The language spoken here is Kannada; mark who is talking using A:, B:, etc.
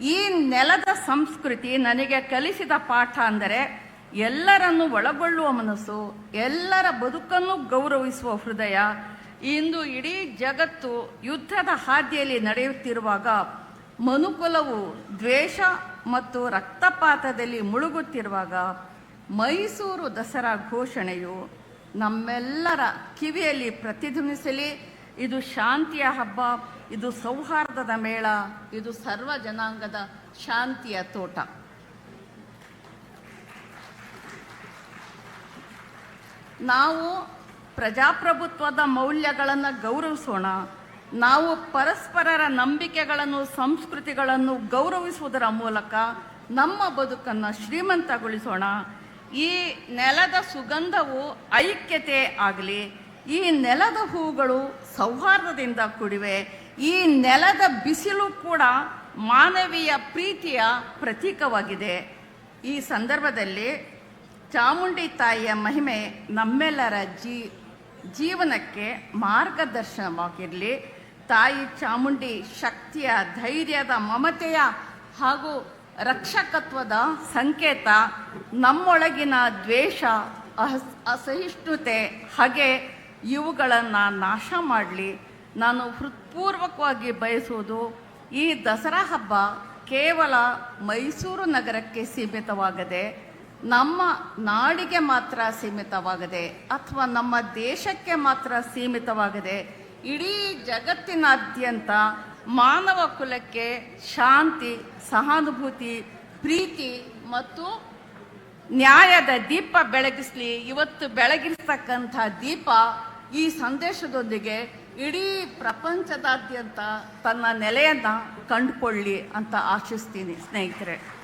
A: ಈ ನೆಲದ ಸಂಸ್ಕೃತಿ ನನಗೆ ಕಲಿಸಿದ ಪಾಠ ಅಂದರೆ ಎಲ್ಲರನ್ನು ಒಳಗೊಳ್ಳುವ ಮನಸ್ಸು, ಎಲ್ಲರ ಬದುಕನ್ನು ಗೌರವಿಸುವ ಹೃದಯ. ಇಂದು ಇಡೀ ಜಗತ್ತು ಯುದ್ಧದ ಹಾದಿಯಲ್ಲಿ ನಡೆಯುತ್ತಿರುವಾಗ ಮನುಕುಲವು ದ್ವೇಷ ಮತ್ತು ರಕ್ತಪಾತದಲ್ಲಿ ಮುಳುಗುತ್ತಿರುವಾಗ ಮೈಸೂರು ದಸರಾ ಘೋಷಣೆಯು ನಮ್ಮೆಲ್ಲರ ಕಿವಿಯಲ್ಲಿ ಪ್ರತಿಧ್ವನಿಸಲಿ ಇದು ಶಾಂತಿಯ ಹಬ್ಬ, ಇದು ಸೌಹಾರ್ದದ ಮೇಳ, ಇದು ಸರ್ವ ಜನಾಂಗದ ಶಾಂತಿಯ ತೋಟ. ನಾವು ಪ್ರಜಾಪ್ರಭುತ್ವದ ಮೌಲ್ಯಗಳನ್ನು ಗೌರವಿಸೋಣ. ನಾವು ಪರಸ್ಪರರ ನಂಬಿಕೆಗಳನ್ನು, ಸಂಸ್ಕೃತಿಗಳನ್ನು ಗೌರವಿಸುವುದರ ಮೂಲಕ ನಮ್ಮ ಬದುಕನ್ನು ಶ್ರೀಮಂತಗೊಳಿಸೋಣ. ಈ ನೆಲದ ಸುಗಂಧವು ಐಕ್ಯತೆ ಆಗಲಿ ಈ ನೆಲದ ಹೂಗಳು ಸೌಹಾರ್ದದಿಂದ ಕೂಡಿವೆ. ಈ ನೆಲದ ಬಿಸಿಲು ಕೂಡ ಮಾನವೀಯ ಪ್ರೀತಿಯ ಪ್ರತೀಕವಾಗಿದೆ. ಈ ಸಂದರ್ಭದಲ್ಲಿ ಚಾಮುಂಡಿ ತಾಯಿಯ ಮಹಿಮೆ ನಮ್ಮೆಲ್ಲರ ಜೀ, ಜೀವನಕ್ಕೆ ಮಾರ್ಗದರ್ಶನವಾಗಿರಲಿ. ತಾಯಿ ಚಾಮುಂಡಿ ಶಕ್ತಿಯ, ಧೈರ್ಯದ, ಮಮತೆಯ ಹಾಗೂ ರಕ್ಷಕತ್ವದ ಸಂಕೇತ, ನಮ್ಮೊಳಗಿನ ದ್ವೇಷ ಅಸಹಿಷ್ಣುತೆ, ಹಾಗೆ ಇವುಗಳನ್ನು ನಾಶ ಮಾಡಲಿ. ನಾನು ಹೃತ್ಪೂರ್ವಕವಾಗಿ ಬಯಸುವುದು ಈ ದಸರಾ ಹಬ್ಬ ಕೇವಲ ಮೈಸೂರು ನಗರಕ್ಕೆ ಸೀಮಿತವಾಗದೆ, ನಮ್ಮ ನಾಡಿಗೆ ಮಾತ್ರ ಸೀಮಿತವಾಗದೆ ಅಥವಾ ನಮ್ಮ ದೇಶಕ್ಕೆ ಮಾತ್ರ ಸೀಮಿತವಾಗದೆ ಇಡೀ ಜಗತ್ತಿನಾದ್ಯಂತ ಮಾನವ ಕುಲಕ್ಕೆ ಶಾಂತಿ, ಸಹಾನುಭೂತಿ, ಪ್ರೀತಿ ಮತ್ತು ನ್ಯಾಯದ ದೀಪ ಬೆಳಗಿಸಲಿ. ಇವತ್ತು ಬೆಳಗಿಸ್ತಕ್ಕಂಥ ದೀಪ ಈ ಸಂದೇಶದೊಂದಿಗೆ ಇಡೀ ಪ್ರಪಂಚದಾದ್ಯಂತ ತನ್ನ ನೆಲೆಯನ್ನು ಕಂಡುಕೊಳ್ಳಿ ಅಂತ ಆಶಿಸ್ತೀನಿ ಸ್ನೇಹಿತರೆ.